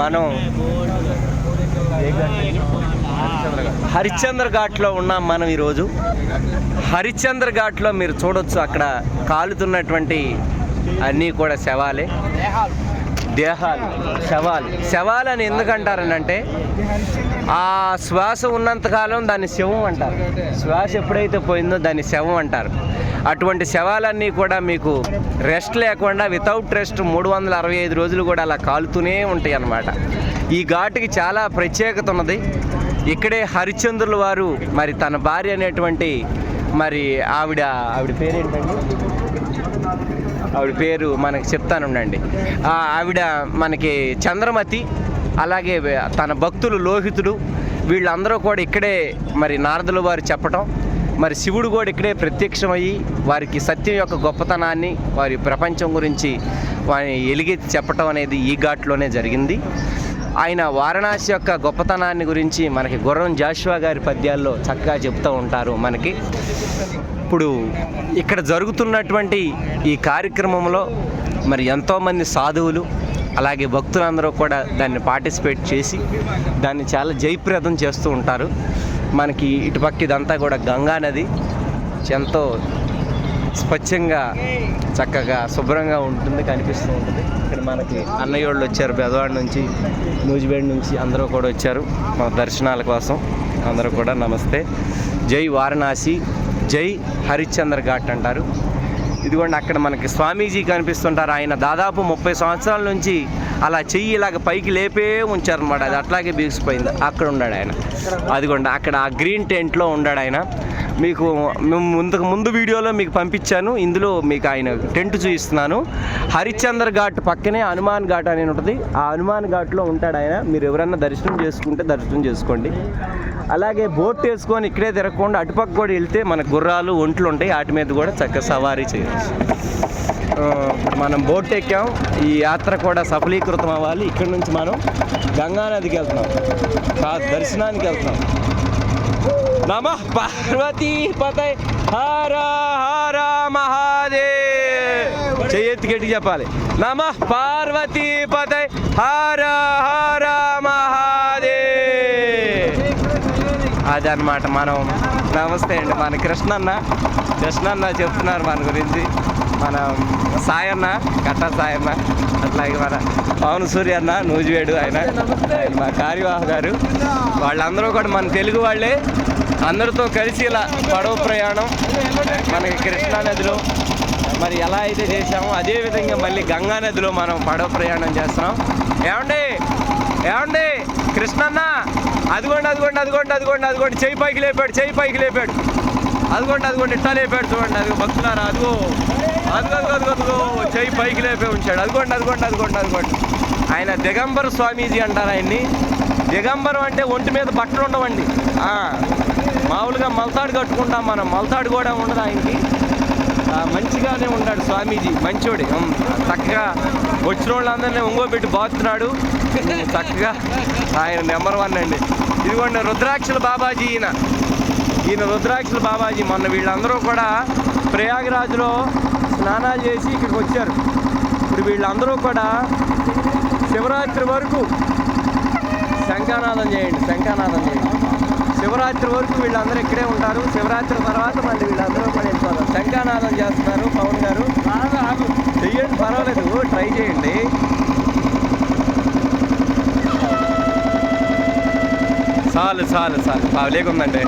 మనం హరిశ్చంద్ర ఘాట్లో ఉన్నాం మనం ఈరోజు. హరిశ్చంద్ర ఘాట్లో మీరు చూడొచ్చు అక్కడ కాలుతున్నటువంటి అన్నీ కూడా శవాలే. దేహాలు శవాలు. శవాలు అని ఎందుకంటారనంటే ఆ శ్వాస ఉన్నంతకాలం దాన్ని శవం అంటారు. శ్వాస ఎప్పుడైతే పోయిందో దాన్ని శవం అంటారు. అటువంటి శవాలన్నీ కూడా మీకు రెస్ట్ లేకుండా వితౌట్ రెస్ట్ మూడు వందల అరవై ఐదు రోజులు కూడా అలా కాలుతూనే ఉంటాయి అన్నమాట ఈ ఘాటుకి చాలా ప్రత్యేకత ఉన్నది. ఇక్కడే హరిశ్చంద్రుల వారు మరి తన భార్య అనేటువంటి మరి ఆవిడ ఆవిడ పేరేంటండి? ఆవిడ పేరు మనకి చెప్తాను ఉండండి. ఆవిడ మనకి చంద్రమతి అలాగే తన భక్తులు లోహితుడు వీళ్ళందరూ కూడా ఇక్కడే మరి నారదుల వారు చెప్పటం. మరి శివుడు కూడా ఇక్కడే ప్రత్యక్షమయ్యి వారికి సత్యం యొక్క గొప్పతనాన్ని వారి ప్రపంచం గురించి వారిని ఎలిగి చెప్పటం అనేది ఈ ఘాట్లోనే జరిగింది. ఆయన వారణాసి యొక్క గొప్పతనాన్ని గురించి మనకి గుర్రం జాషువా గారి పద్యాల్లో చక్కగా చెప్తూ ఉంటారు మనకి. ఇప్పుడు ఇక్కడ జరుగుతున్నటువంటి ఈ కార్యక్రమంలో మరి ఎంతోమంది సాధువులు అలాగే భక్తులందరూ కూడా దాన్ని పార్టిసిపేట్ చేసి దాన్ని చాలా జయప్రదం చేస్తూ ఉంటారు. మనకి ఇటుపక్క ఇదంతా కూడా గంగా నది ఎంతో స్వచ్ఛంగా చక్కగా శుభ్రంగా ఉంటుంది కనిపిస్తూ ఉంటుంది. ఇక్కడ మనకి అన్నయ్యోళ్ళు వచ్చారు బెదవాడ నుంచి నూజిబేడ్ నుంచి అందరూ కూడా వచ్చారు. మన దర్శనాల కోసం అందరూ కూడా నమస్తే. జై వారణాసి. జై హరిశ్చంద్ర ఘాట్ అంటారు. ఇదిగోండి అక్కడ మనకి స్వామీజీ కనిపిస్తుంటారు. ఆయన దాదాపు ముప్పై సంవత్సరాల నుంచి అలా చెయ్యి ఇలాగ పైకి లేపే ఉంచారనమాట అది అట్లాగే బీగిసిపోయింది. అక్కడ ఉన్నాడు ఆయన. అదిగోండి అక్కడ ఆ గ్రీన్ టెంట్లో ఉన్నాడు ఆయన. మీకు మేము ముందుకు ముందు వీడియోలో మీకు పంపించాను. ఇందులో మీకు ఆయన టెంట్ చూపిస్తున్నాను. హరిశ్చంద్ర ఘాట్ పక్కనే హనుమాన్ ఘాట్ అని ఉంటుంది. ఆ హనుమాన్ ఘాట్లో ఉంటాడు ఆయన. మీరు ఎవరన్నా దర్శనం చేసుకుంటే దర్శనం చేసుకోండి. అలాగే బోట్ వేసుకొని ఇక్కడే తిరగకుండా అటుపక్క కూడా వెళ్తే మన గుర్రాలు ఒంట్లు ఉంటాయి. వాటి మీద కూడా చక్కగా సవారీ చేయాలి. మనం బోట్ ఎక్కాం. ఈ యాత్ర కూడా సఫలీకృతం అవ్వాలి. ఇక్కడ నుంచి మనం గంగా నదికి వెళ్తున్నాం. కాదు దర్శనానికి వెళ్తున్నాం. నమ పార్వతీ పతై హర హర మహాదేవ్. చెయ్యెత్తి గట్టి చెప్పాలి. నమ పార్వతీ పతై హర హర మహా అదనమాట మనం నమస్తే అండి. మన కృష్ణన్న కృష్ణన్న చెప్తున్నారు మన గురించి. మన సాయన్న కట్ట సాయన్న అట్లాగే మన పవన్ సూర్య అన్న నూజివేడు ఆయన మా కార్యవాహ గారు. వాళ్ళందరూ కూడా మన తెలుగు వాళ్ళే. అందరితో కలిసి ఇలా పడవ ప్రయాణం మనకి కృష్ణా నదిలో మరి ఎలా అయితే చేసామో అదే విధంగా మళ్ళీ గంగా నదిలో మనం పడవ ప్రయాణం చేస్తున్నాం. ఏమండి? ఏమండి? కృష్ణన్న అదిగోండి అదిగోండి అదిగోండి అదిగోండి అదిగోండి. చెయ్యి పైకి లేపాడు చెయ్యి పైకి లేపాడు. అదిగోండి అదిగోండి ఇట్లా లేపాడు చూడండి అది భక్తులారా అదిగో. అదిగో అదిగో అదిగో అదిగో చెయ్యి పైకి లేపే ఉంచాడు. అదిగోండి అదిగోండి అదిగోండి అదిగోండి. ఆయన దిగంబర స్వామీజీ అంటారు ఆయన్ని. దిగంబరం అంటే ఒంటి మీద బట్టలు ఉండవండి. మామూలుగా మలతాడు కట్టుకుంటాం మనం. మలతాడు కూడా ఉండదు ఆయనకి. మంచిగానే ఉంటాడు స్వామీజీ మంచోడి. చక్కగా వచ్చిన వాళ్ళందరినీ ఒంగోబెట్టి బాగుతున్నాడు. చక్కగా ఆయన నెంబర్ వన్ అండి. ఇదిగోండి రుద్రాక్షల బాబాజీ ఈయన. ఈయన రుద్రాక్షల బాబాజీ. మొన్న వీళ్ళందరూ కూడా ప్రయాగరాజ్లో స్నానాలు చేసి ఇక్కడికి వచ్చారు. ఇప్పుడు వీళ్ళందరూ కూడా శివరాత్రి వరకు శంఖానాదం చేయండి శంఖానాదం చేయండి. శివరాత్రి వరకు వీళ్ళందరూ ఇక్కడే ఉంటారు. శివరాత్రి తర్వాత మళ్ళీ వీళ్ళందరూ కూడా వెళ్ళిపోతారు. శంఖానాదం చేస్తున్నారు పవన్ గారు. చెయ్యండి పర్వాలేదు. ట్రై చేయండి. చాలు చాలు చాలు. బాగలేకుందండి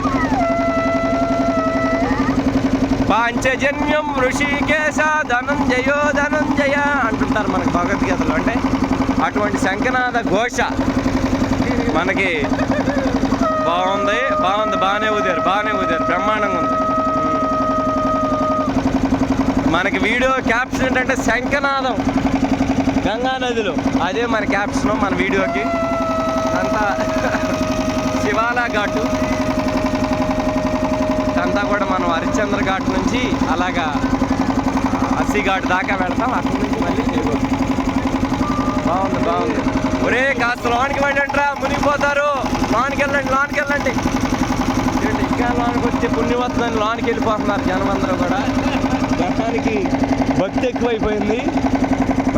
పాంచజన్యం ఋషికేశ ధనంజయో ధనంజయ అంటుంటారు మనకు భగవద్గీతలో. అంటే అటువంటి శంఖనాథ ఘోష మనకి బాగుంది బాగుంది బాగానే ఊదారు బాగానే ఊదారు బ్రహ్మాండంగా ఉంది. మనకి వీడియో క్యాప్షన్ ఏంటంటే శంఖనాదం గంగా నదిలో. అదే మన క్యాప్షన్ మన వీడియోకి. అంతా శివాలా ఘాటు. కూడా మనం హరిశ్చంద్ర ఘాట్ నుంచి అలాగా అస్సీ ఘాట్ దాకా వెళ్తాం. అక్కడి నుంచి మళ్ళీ దిగు. బాగుంది బాగుంది. ఒరే కాస్త లోనికి వెళ్ళండిరా మునిగిపోతారు. లోనికి వెళ్ళండి లోనికి వెళ్ళండి. ఏంటి ఇంకా లోనికి వచ్చి పుణ్యవత్తులని లోనికి వెళ్ళిపోతున్నారు జనం కూడా. ఘట్టానికి భక్తి ఎక్కువైపోయింది.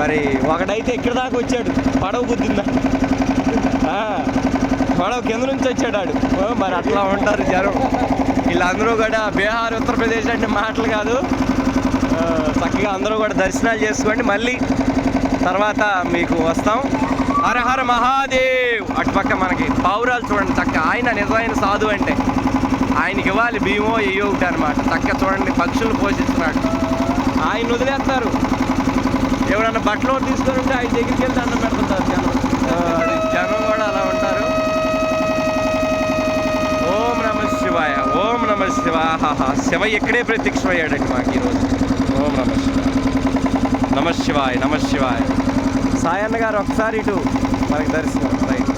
మరి ఒకడైతే ఇక్కడి దాకా వచ్చాడు. పడవ బుద్ధిందా చూడ కింద నుంచి వచ్చాడు ఓ, మరి అట్లా ఉంటారు జనం. వీళ్ళందరూ కూడా బీహార్ ఉత్తరప్రదేశ్ అంటే మాటలు కాదు. చక్కగా అందరూ కూడా దర్శనాలు చేసుకోండి. మళ్ళీ తర్వాత మీకు వస్తాం. హర హర మహాదేవ్! అటుపక్క మనకి పావురాలు చూడండి. చక్క ఆయన నిజమైన సాధు అంటే ఆయనకి ఇవ్వాలి భీమో ఏయో ఒకటి అనమాట చక్క చూడండి పక్షులు పోషిస్తున్నాడు. ఆయన వదిలేస్తారు. ఎవడన్నా బట్టలు తీసుకొని ఉంటే ఆయన దగ్గరికి వెళ్తే అన్నం పెడుతుంటారు జనం. శివాయ. ఓం నమ శివాయ ఆహాహా. శివ ఇక్కడే ప్రత్యక్షమయ్యాడండి మాకు ఈరోజు. ఓం నమ శివాయ. నమ శివాయ నమ శివాయ. సాయన్న గారు ఒకసారి ఇటు మనకి దర్శనం రైట్